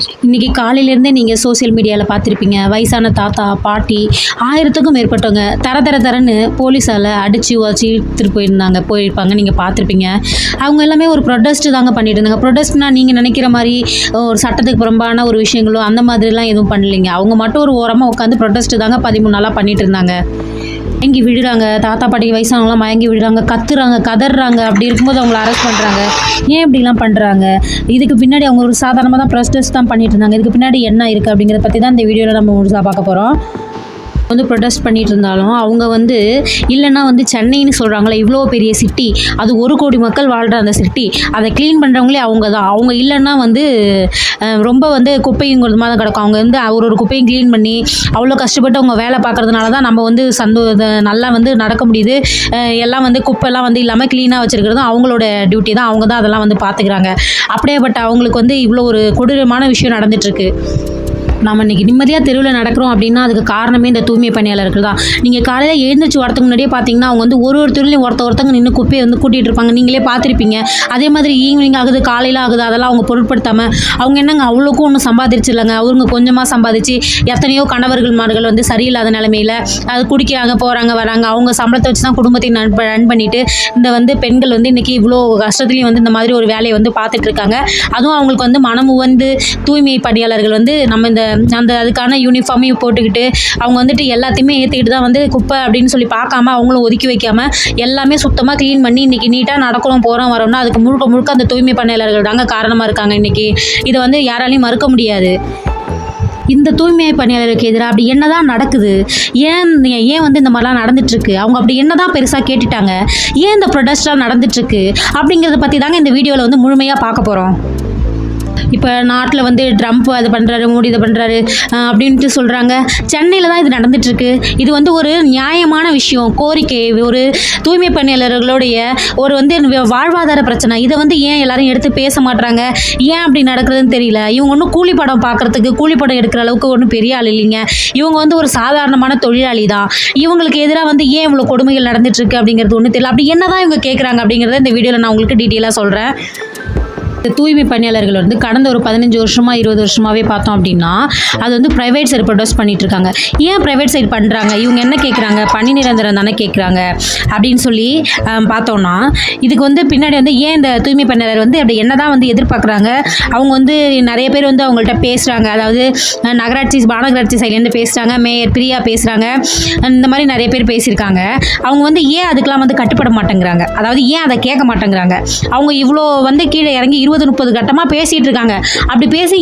இன்றைக்கி காலையிலேருந்தே நீங்கள் சோஷியல் மீடியாவில் பார்த்துருப்பீங்க. வயசான தாத்தா பாட்டி ஆயிரத்துக்கும் மேற்பட்டவங்க தர தர தரன்னு போலீஸால் அடித்து உதச்சி இழுத்துட்டு போயிருந்தாங்க போயிருப்பாங்க. நீங்கள் பார்த்துருப்பீங்க. அவங்க எல்லாமே ஒரு ப்ரொடெஸ்ட் தாங்க பண்ணிட்டு இருந்தாங்க. ப்ரொடெஸ்ட்னா நீங்கள் நினைக்கிற மாதிரி ஒரு சட்டத்துக்கு புறம்பான ஒரு விஷயங்களோ அந்த மாதிரிலாம் எதுவும் பண்ணலைங்க. அவங்க மட்டும் ஒரு ஓரமாக உட்காந்து ப்ரொடெஸ்ட் தாங்க பதிமூணு நாளாக பண்ணிட்டு இருந்தாங்க. மயங்கி விழுறாங்க. தாத்தா பாட்டிக்கு வயசானவங்களாம் மயங்கி விழுறாங்க. கத்துறாங்க கதறாங்க அப்படி இருக்கும்போது அவங்கள அரெஸ்ட் பண்ணுறாங்க ஏன் இப்படிலாம் பண்ணுறாங்க இதுக்கு பின்னாடி அவங்க ஒரு சாதாரணமாக தான் ப்ரொஸ்டஸ் தான் பண்ணிட்டு இருந்தாங்க. இதுக்கு பின்னாடி என்ன இருக்குது அப்படிங்கிறத பற்றி தான் இந்த வீடியோவில் நம்ம முழுசாக பார்க்க போகிறோம் வந்து ப்ரொடெஸ்ட் பண்ணிட்டு இருந்தாலும் அவங்க வந்து இல்லைன்னா வந்து சென்னைன்னு சொல்கிறாங்களே இவ்வளோ பெரிய சிட்டி அது ஒரு கோடி மக்கள் வாழ்கிற அந்த சிட்டி அதை க்ளீன் பண்ணுறவங்களே அவங்க தான் அவங்க இல்லைன்னா வந்து ரொம்ப வந்து குப்பையும் மாதிரி தான் கிடக்கும். அவங்க வந்து ஒரு ஒரு குப்பையும் க்ளீன் பண்ணி அவ்வளோ கஷ்டப்பட்டு அவங்க வேலை பார்க்கறதுனால தான் நம்ம வந்து சந்தோ நல்லா வந்து நடக்க முடியுது. எல்லாம் வந்து குப்பைலாம் வந்து இல்லாமல் க்ளீனாக வச்சுருக்கிறதும் அவங்களோட டியூட்டி தான். அவங்க தான் அதெல்லாம் வந்து பார்த்துக்கிறாங்க அப்படியேப்பட்ட அவங்களுக்கு வந்து இவ்வளோ ஒரு கொடூரமான விஷயம் நடந்துட்டுருக்கு. நம்ம இன்றைக்கி நிம்மதியாக தெருவில் நடக்கிறோம் அப்படின்னா அதுக்கு காரணமே இந்த தூய்மை பணியாளர்கள் தான். நீங்கள் காலையில் எழுந்திரிச்சு வரதுக்கு முன்னாடியே பார்த்தீங்கன்னா அவங்க வந்து ஒரு ஒரு தெருலையும் ஒருத்த ஒருத்தங்க நின்று குப்பையை வந்து கூட்டிகிட்டு இருப்பாங்க. நீங்களே பார்த்துருப்பீங்க அதே மாதிரி ஈவினிங் ஆகுது காலையில் ஆகுது அதெல்லாம் அவங்க பொருட்படுத்தாமல் அவங்க என்னங்க அவ்வளோக்கும் ஒன்றும் சம்பாதிச்சிடலங்க. அவங்க கொஞ்சமாக சம்பாதிச்சு எத்தனையோ கணவர்கள் மார்கள் வந்து சரியில்லாத நிலமையில அது குடிக்கிறாங்க போகிறாங்க வராங்க. அவங்க சம்பளத்தை வச்சு தான் குடும்பத்தை ரன் ரன் இந்த வந்து பெண்கள் வந்து இன்னைக்கு இவ்வளோ கஷ்டத்துலையும் வந்து இந்த மாதிரி ஒரு வேலையை வந்து பார்த்துட்டு இருக்காங்க. அதுவும் அவங்களுக்கு வந்து மனம் உவந்து தூய்மை பணியாளர்கள் வந்து நம்ம இந்த அந்த அதுக்கான யூனிஃபார்மையும் போட்டுக்கிட்டு அவங்க வந்துட்டு எல்லாத்தையுமே ஏற்றிக்கிட்டு தான் வந்து குப்பை அப்படின்னு சொல்லி பார்க்காம அவங்களும் ஒதுக்கி வைக்காம எல்லாமே சுத்தமாக க்ளீன் பண்ணி இன்றைக்கி நீட்டாக நடக்கிறோம் போகிறோம் வரோம்னா அதுக்கு முழுக்க முழுக்க அந்த தூய்மை பணியாளர்கள் தாங்க காரணமாக இருக்காங்க இன்றைக்கி இதை வந்து யாராலையும் மறுக்க முடியாது. இந்த தூய்மை பணியாளருக்கு எதிராக அப்படி என்னதான் நடக்குது? ஏன் ஏன் வந்து இந்த மாதிரிலாம் நடந்துட்டுருக்கு? அவங்க அப்படி என்னதான் பெருசாக கேட்டுட்டாங்க? ஏன் இந்த ப்ரொடெஸ்ட்லாம் நடந்துட்டுருக்கு? அப்படிங்கிறத பற்றி தாங்க இந்த வீடியோவில் வந்து முழுமையாக பார்க்க போகிறோம் இப்போ நாட்டில் வந்து ட்ரம்ப் அது பண்ணுறாரு மோடி இதை பண்ணுறாரு அப்படின்ட்டு சொல்கிறாங்க சென்னையில் தான் இது நடந்துட்டுருக்கு. இது வந்து ஒரு நியாயமான விஷயம் கோரிக்கை. ஒரு தூய்மை பணியாளர்களுடைய ஒரு வந்து வாழ்வாதார பிரச்சனை. இதை வந்து ஏன் எல்லாரும் எடுத்து பேச மாட்றாங்க? ஏன் அப்படி நடக்குதுன்னு தெரியல. இவங்க ஒன்றும் கூலி படம் பார்க்குறதுக்கு கூலி படம் எடுக்கிற அளவுக்கு ஒன்றும் பெரிய ஆள் இல்லைங்க. இவங்க வந்து ஒரு சாதாரணமான தொழிலாளி தான். இவங்களுக்கு எதிராக வந்து ஏன் இவ்வளோ கொடுமைகள் நடந்துட்டுருக்கு அப்படிங்கிறது ஒன்றும் தெரியல. அப்படி என்ன தான் இவங்க கேட்குறாங்க அப்படிங்கிறத இந்த வீடியோவில் நான் உங்களுக்கு டீட்டெயிலாக சொல்கிறேன் இந்த தூய்மை பணியாளர்கள் வந்து கடந்த ஒரு பதினஞ்சு வருஷமா இருபது வருஷமாவே பார்த்தோம் அப்படின்னா அது வந்து ப்ரைவேட் சைடு ப்ரொடியூஸ் பண்ணிட்டு இருக்காங்க ஏன் ப்ரைவேட் சைடு பண்ணுறாங்க இவங்க என்ன கேட்குறாங்க பணி நிரந்தரம் தானே கேட்குறாங்க அப்படின்னு சொல்லி பார்த்தோம்னா இதுக்கு வந்து பின்னாடி வந்து ஏன் இந்த தூய்மை பணியாளர் வந்து அப்படி என்ன தான் வந்து எதிர்பார்க்குறாங்க? அவங்க வந்து நிறைய பேர் வந்து அவங்கள்ட்ட பேசுகிறாங்க அதாவது நகராட்சி மாநகராட்சி சைட்லேருந்து பேசுகிறாங்க மேயர் பிரியா பேசுகிறாங்க இந்த மாதிரி நிறைய பேர் பேசியிருக்காங்க. அவங்க வந்து ஏன் அதுக்கெல்லாம் வந்து கட்டுப்பட மாட்டேங்கிறாங்க? அதாவது ஏன் அதை கேட்க மாட்டேங்கிறாங்க? அவங்க இவ்வளோ வந்து கீழே இறங்கி இருபது முப்பது கட்டமாக பேசிகிட்டு இருக்காங்க. அப்படி பேசி